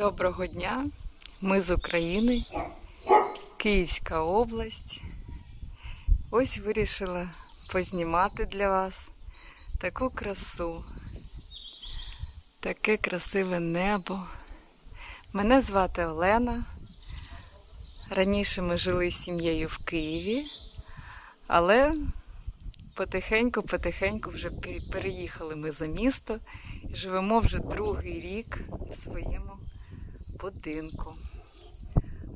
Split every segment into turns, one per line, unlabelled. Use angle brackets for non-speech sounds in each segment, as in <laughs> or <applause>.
Доброго дня! Ми з України, Київська область. Ось вирішила познімати для вас таку красу, таке красиве небо. Мене звати Олена. Раніше ми жили з сім'єю в Києві, але потихеньку-потихеньку вже переїхали ми за місто і живемо вже другий рік в своєму будинку.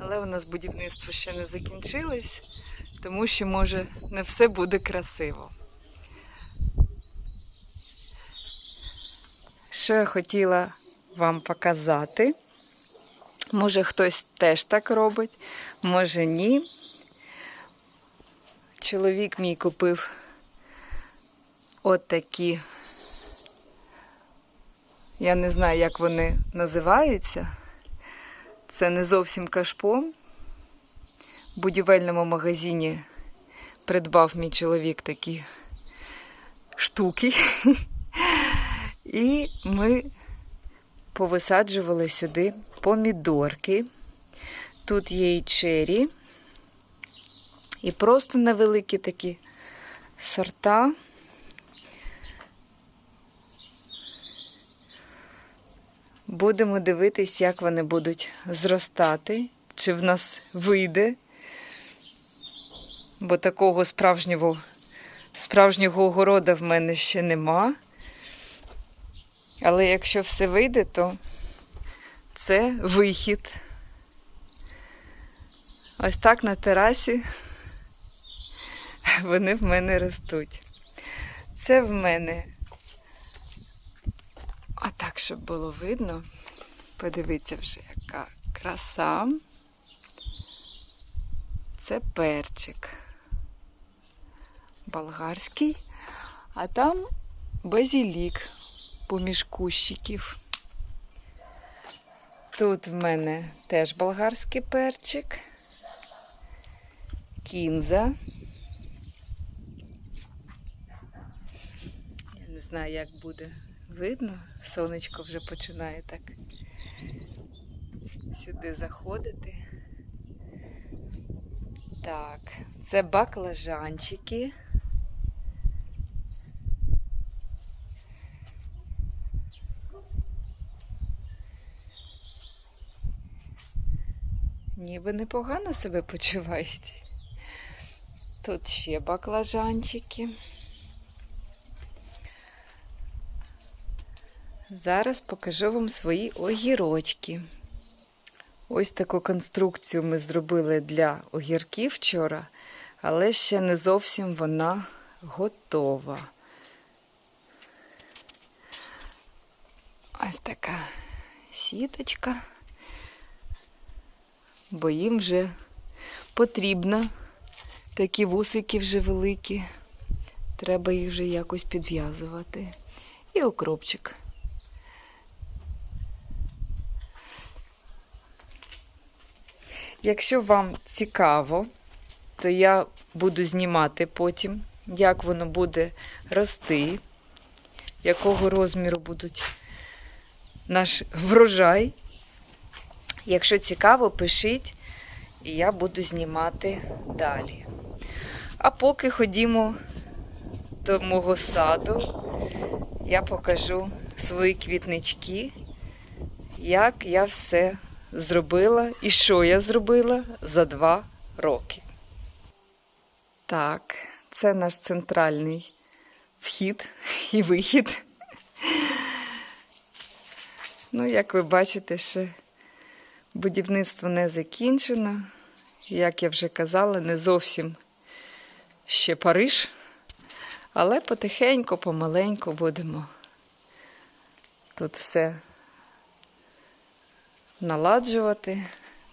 Але у нас будівництво ще не закінчилось, тому що, може, не все буде красиво. Що я хотіла вам показати? Може, хтось теж так робить, може ні. Чоловік мій купив от я не знаю, як вони називаються. Це не зовсім кашпо. В будівельному магазині придбав мій чоловік такі штуки. <laughs> І ми повисаджували сюди помідорки. Тут є і чері, і просто невеликі такі сорта. Будемо дивитись, як вони будуть зростати, чи в нас вийде. Бо такого справжнього, справжнього огорода в мене ще нема. Але якщо все вийде, то це вихід. Ось так на терасі <laughs> вони в мене ростуть. Це в мене а так, щоб було видно, подивіться вже, яка краса. Це перчик болгарський, а там базілік поміж кущиків. Тут в мене теж болгарський перчик, кінза. Я не знаю, як буде видно. Сонечко вже починає так сюди заходити. Так, це баклажанчики. Ніби непогано себе почувають. Тут ще баклажанчики. Зараз покажу вам свої огірочки. Ось таку конструкцію ми зробили для огірків вчора, але ще не зовсім вона готова. Ось така сіточка, бо їм вже потрібно такі вусики вже великі. Треба їх вже якось підв'язувати. І окропчик. Якщо вам цікаво, то я буду знімати потім, як воно буде рости, якого розміру будуть наш врожай. Якщо цікаво, пишіть, і я буду знімати далі. А поки ходімо до мого саду, я покажу свої квітнички, як я все зробила і що я зробила за два роки. Так, це наш центральний вхід і вихід. Ну, як ви бачите, ще будівництво не закінчено. Як я вже казала, не зовсім ще Париж, але потихеньку, помаленьку будемо тут все наладжувати,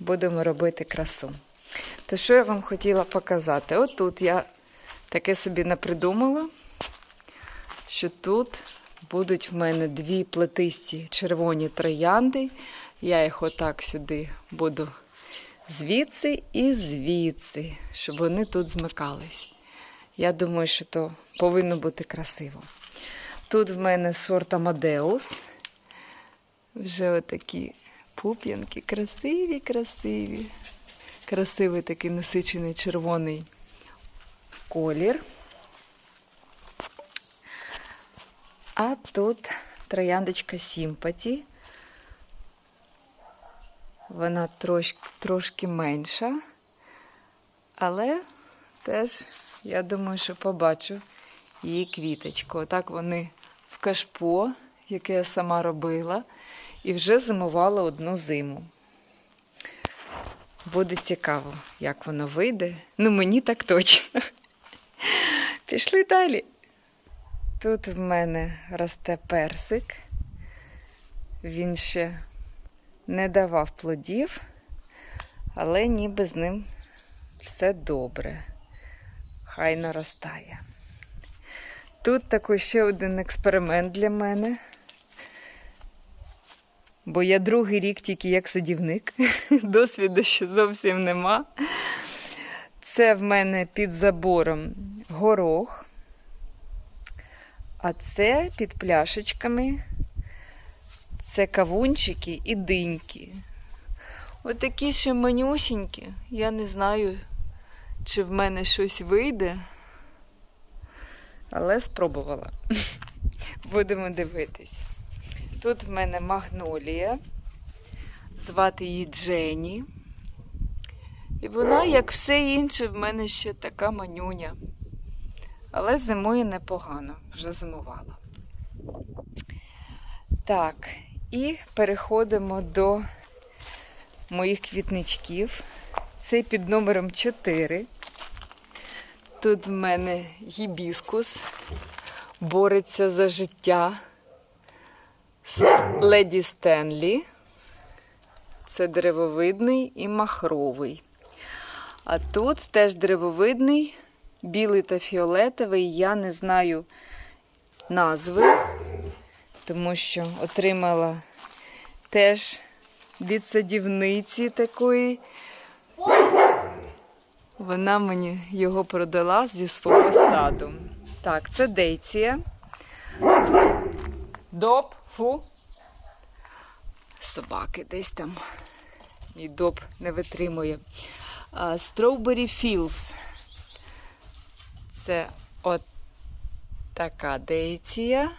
будемо робити красу. То що я вам хотіла показати? От тут я таке собі напридумала, що тут будуть в мене дві плетисті червоні троянди. Я їх отак сюди буду звідси і звідси, щоб вони тут змикались. Я думаю, що то повинно бути красиво. Тут в мене сорт Амадеус. Вже отакі Пуп'янки красиві, красиві. Красивий такий насичений червоний колір. А тут трояндочка Сімпаті. Вона трош, трошки менша, але теж, я думаю, що побачу її квіточку. Отак вони в кашпо, яке я сама робила, і вже зимувала одну зиму. Буде цікаво, як воно вийде. Ну, мені так точно. Пішли далі. Тут в мене росте персик. Він ще не давав плодів, але ніби з ним все добре. Хай наростає. Тут такий ще один експеримент для мене. Бо я другий рік тільки як садівник, <laughs> досвіду ще зовсім нема. Це в мене під забором горох, а це під пляшечками це кавунчики і диньки. Отакі ще манюсінькі. Я не знаю, чи в мене щось вийде, але спробувала. <laughs> Будемо дивитись. Тут в мене магнолія, звати її Джені. І вона, як все інше, в мене ще така манюня. Але зимує непогано, вже зимувала. Так, і переходимо до моїх квітничків. Це під номером 4. Тут в мене гібіскус бореться за життя Леді Стенлі. Це деревовидний і махровий. А тут теж деревовидний, білий та фіолетовий. Я не знаю назви, тому що отримала теж від садівниці такої. Вона мені його продала зі свого саду. Так, це дейція. Доп, фу. Собаки десь там. Мій доп не витримує. Strawberry Fields. Це от така дейція.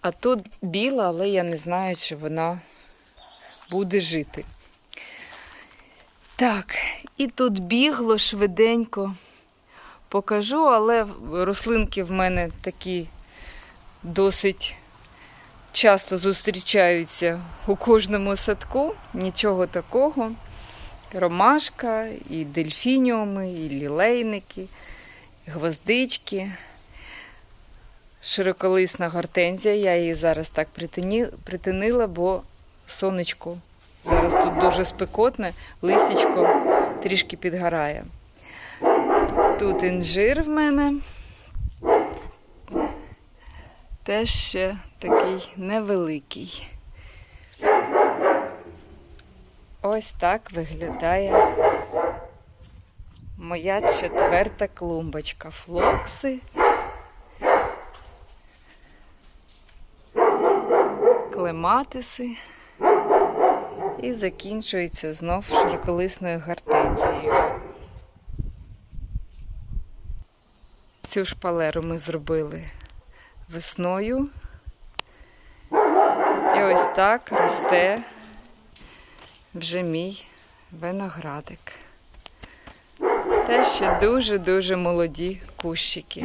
А тут біла, але я не знаю, чи вона буде жити. Так, і тут бігло швиденько покажу, але рослинки в мене такі досить часто зустрічаються у кожному садку. Нічого такого. Ромашка, і дельфініуми, і лілейники, і гвоздички. Широколисна гортензія. Я її зараз так притинила, бо сонечко зараз тут дуже спекотне, листячко трішки підгорає. Тут інжир в мене. Теж ще такий невеликий. Ось так виглядає моя четверта клумбочка. Флокси. Клематиси. І закінчується знов широколисною гортензією. Цю шпалеру ми зробили весною. І ось так росте вже мій виноградик. Теж ще дуже-дуже молоді кущики.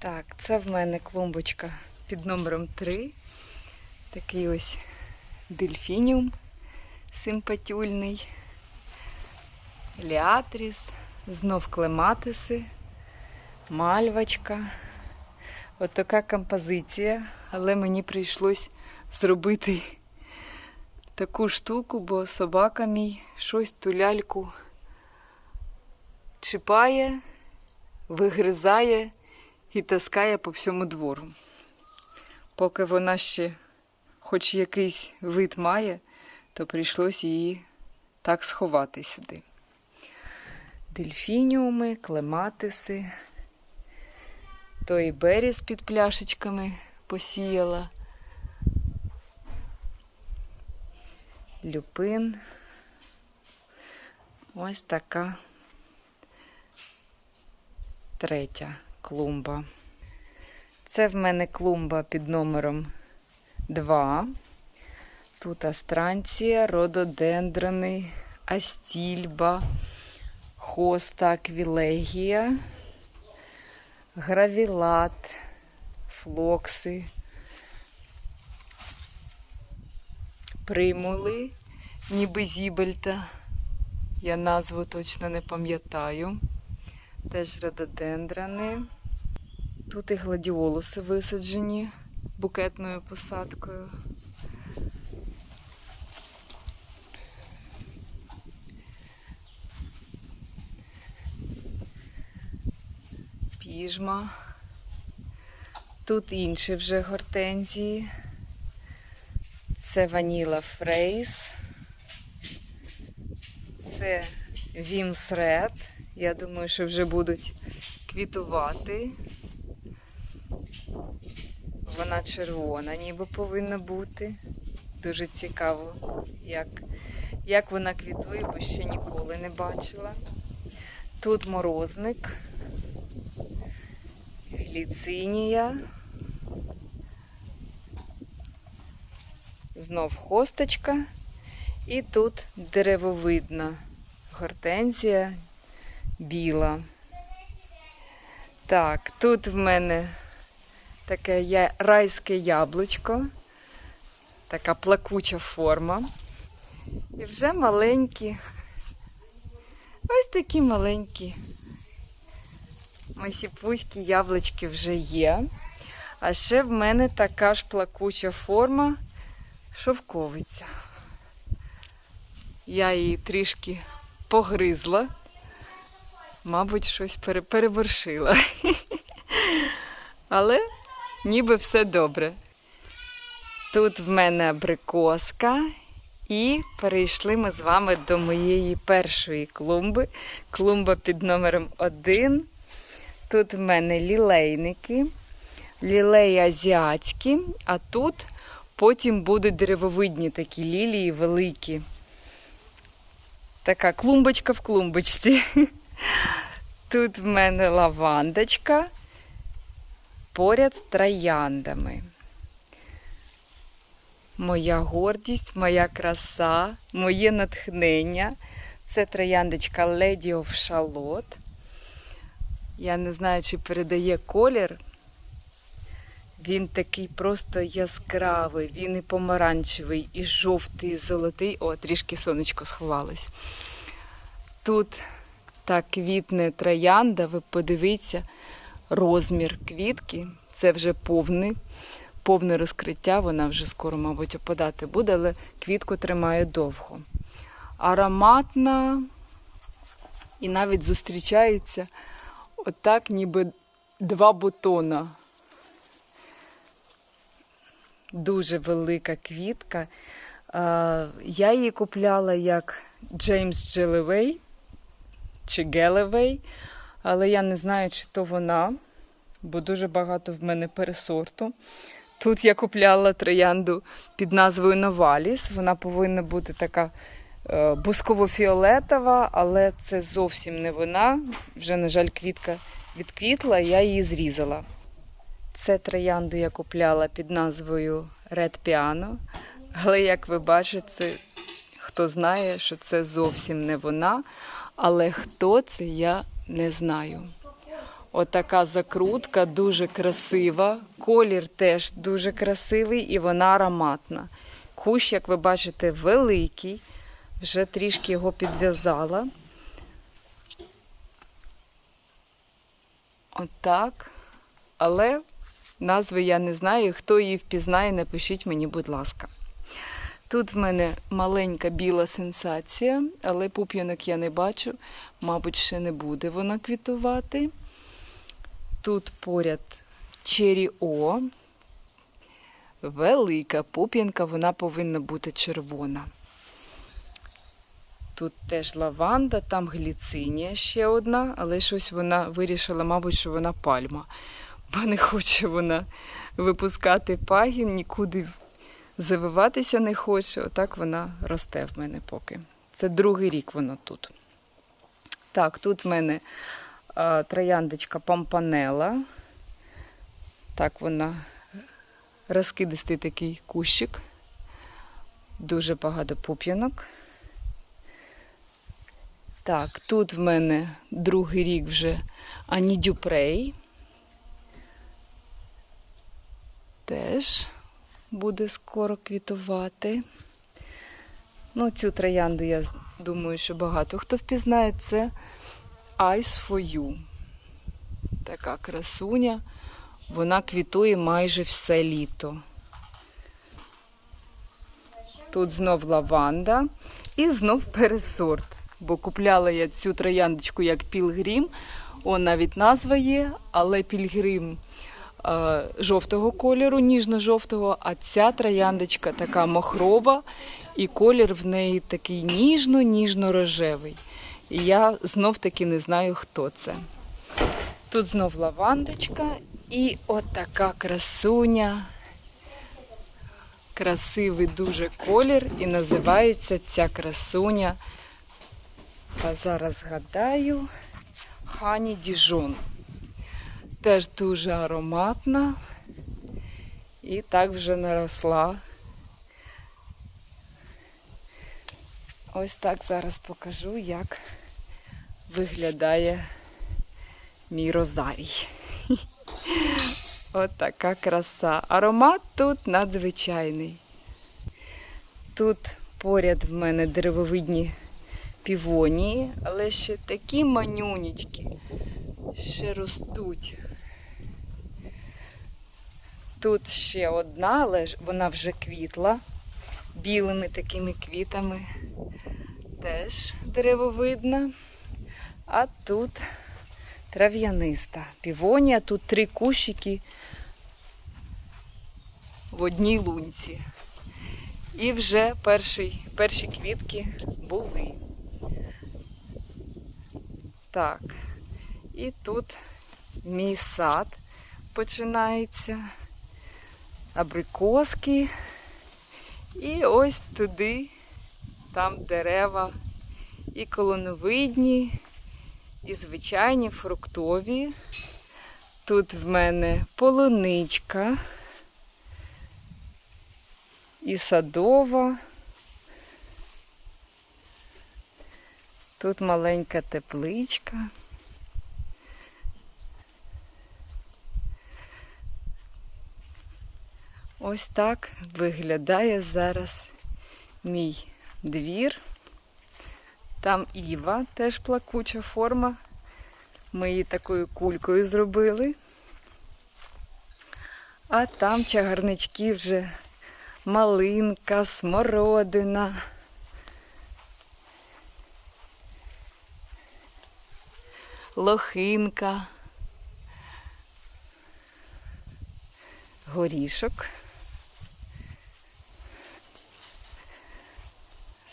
Так, це в мене клумбочка під номером 3. Такий ось дельфініум симпатюльний, ліатріс, знов клематиси, мальвочка. От така композиція, але мені прийшлось зробити таку штуку, бо собака мій щось ту ляльку чіпає, вигризає і таскає по всьому двору. Поки вона ще хоч якийсь вид має, то прийшлось її так сховати сюди. Дельфініуми, клематиси, то і беріз під пляшечками посіяла. люпин. Ось така третя клумба. Це в мене клумба під номером 2. Тут астранція, рододендрони, астільба, хоста, аквілегія, гравілат, флокси, примули, ніби зібельта. Я назву точно не пам'ятаю. Теж рододендрани. Тут і гладіолуси висаджені букетною посадкою. Піжма. Тут інші вже гортензії. Це ваніла фрейс. Це Вімс Ред. Я думаю, що вже будуть квітувати. Вона червона, ніби повинна бути. Дуже цікаво, як, як вона квітує, бо ще ніколи не бачила. Тут морозник, гліцинія. Знов хосточка. І тут деревовидна гортензія біла. Так, тут в мене таке райське яблучко, така плакуча форма. І вже маленькі, ось такі маленькі масіпуські яблучки вже є. А ще в мене така ж плакуча форма шовковиця. Я її трішки погризла. Мабуть, щось пере- перевершила. <laughs> Але ніби все добре. Тут в мене абрикоска, і перейшли ми з вами до моєї першої клумби. Клумба під номером 1. Тут в мене лілейники, лілеї азіатські, а тут потім будуть деревовидні такі лілії великі. Така клумбочка в клумбочці. <laughs> Тут в мене лавандочка поряд з трояндами. Моя гордість, моя краса, моє натхнення. Це трояндочка Lady of Charlotte. Я не знаю, чи передає колір. Він такий просто яскравий, він і помаранчевий, і жовтий, і золотий. О, трішки сонечко сховалось. Тут так квітне троянда, ви подивіться, розмір квітки. Це вже повний, повне розкриття. Вона вже скоро, мабуть, опадати буде, але квітку тримає довго. Ароматна і навіть зустрічається отак, ніби два бутона. Дуже велика квітка. Я її купляла як Джеймс Джелевей чи Гелевей, але я не знаю, чи то вона, бо дуже багато в мене пересорту. Тут я купляла троянду під назвою Новаліс. Вона повинна бути така бусково-фіолетова, але це зовсім не вона. Вже, на жаль, квітка відквітла, я її зрізала. Це троянду я купляла під назвою Red Piano. Але як ви бачите, хто знає, що це зовсім не вона. Але хто це, я не знаю. Отака закрутка дуже красива. Колір теж дуже красивий і вона ароматна. Кущ, як ви бачите, великий. Вже трішки його підв'язала. Отак. Але назви я не знаю. Хто її впізнає, напишіть мені, будь ласка. Тут в мене маленька біла сенсація, але пуп'янок я не бачу. Мабуть, ще не буде вона квітувати. Тут поряд Чері О. Велика пуп'янка, вона повинна бути червона. Тут теж лаванда, там гліцинія ще одна, але щось вона вирішила, мабуть, що вона пальма. Бо не хоче вона випускати пагін, нікуди завиватися не хоче. Отак вона росте в мене поки. Це другий рік воно тут. Так, тут в мене а, трояндочка помпанела. Так, вона розкидистий такий кущик. Дуже багато пуп'янок. Так, тут в мене другий рік вже Ані Дюпрей. Теж буде скоро квітувати. Ну, цю троянду, я думаю, що багато хто впізнає. Це Ice for You. Така красуня. Вона квітує майже все літо. Тут знов лаванда і знов пересорт. Бо купляла я цю трояндочку як пілгрім. О, навіть назва є, але пілгрим е, жовтого кольору, ніжно-жовтого, а ця трояндочка така махрова, і колір в неї такий ніжно-ніжно-рожевий. І я знов таки не знаю, хто це. Тут знов лавандочка і отака красуня. Красивий дуже колір, і називається ця красуня. А зараз згадаю Хані Діжон. Теж дуже ароматна. І так вже наросла. Ось так зараз покажу, як виглядає мій розарій. <laughs> От така краса. Аромат тут надзвичайний. Тут поряд в мене деревовидні півонії, але ще такі манюнічки, ще ростуть. Тут ще одна, але вона вже квітла білими такими квітами. Теж деревовидна. А тут трав'яниста півонія. Тут три кущики в одній лунці. І вже перший, перші квітки були. Так, і тут мій сад починається. Абрикоски. І ось туди, там дерева і колоновидні, і звичайні фруктові. Тут в мене полуничка і садова. Тут маленька тепличка. Ось так виглядає зараз мій двір. Там Іва, теж плакуча форма. Ми її такою кулькою зробили. А там чагарнички вже малинка, смородина. Лохинка, горішок,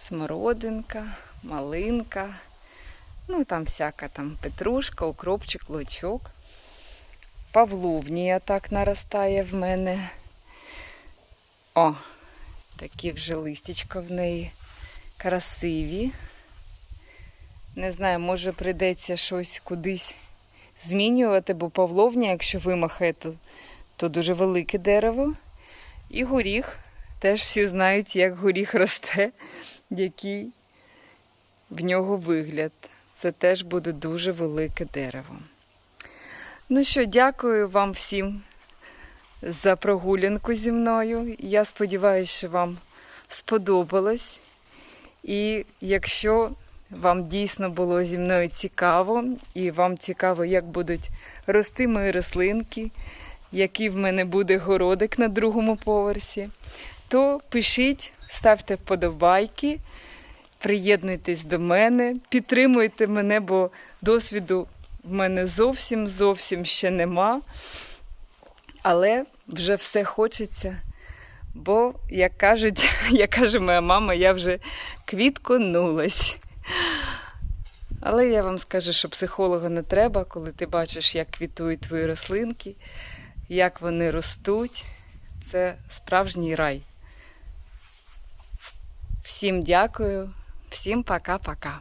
смородинка, малинка, ну там всяка там петрушка, укропчик, лучок. Павловнія так наростає в мене. О, такі вже листячка в неї красиві. Не знаю, може прийдеться щось кудись змінювати, бо павловня, якщо вимахає, то, то дуже велике дерево. І горіх. Теж всі знають, як горіх росте, який в нього вигляд. Це теж буде дуже велике дерево. Ну що, дякую вам всім за прогулянку зі мною. Я сподіваюся, що вам сподобалось. І якщо вам дійсно було зі мною цікаво, і вам цікаво, як будуть рости мої рослинки, який в мене буде городик на другому поверсі, то пишіть, ставте вподобайки, приєднуйтесь до мене, підтримуйте мене, бо досвіду в мене зовсім зовсім ще нема. Але вже все хочеться. Бо, як кажуть, <laughs> як каже моя мама, я вже квітконулась. Але я вам скажу, що психолога не треба, коли ти бачиш, як квітують твої рослинки, як вони ростуть. Це справжній рай. Всім дякую, всім пока-пока.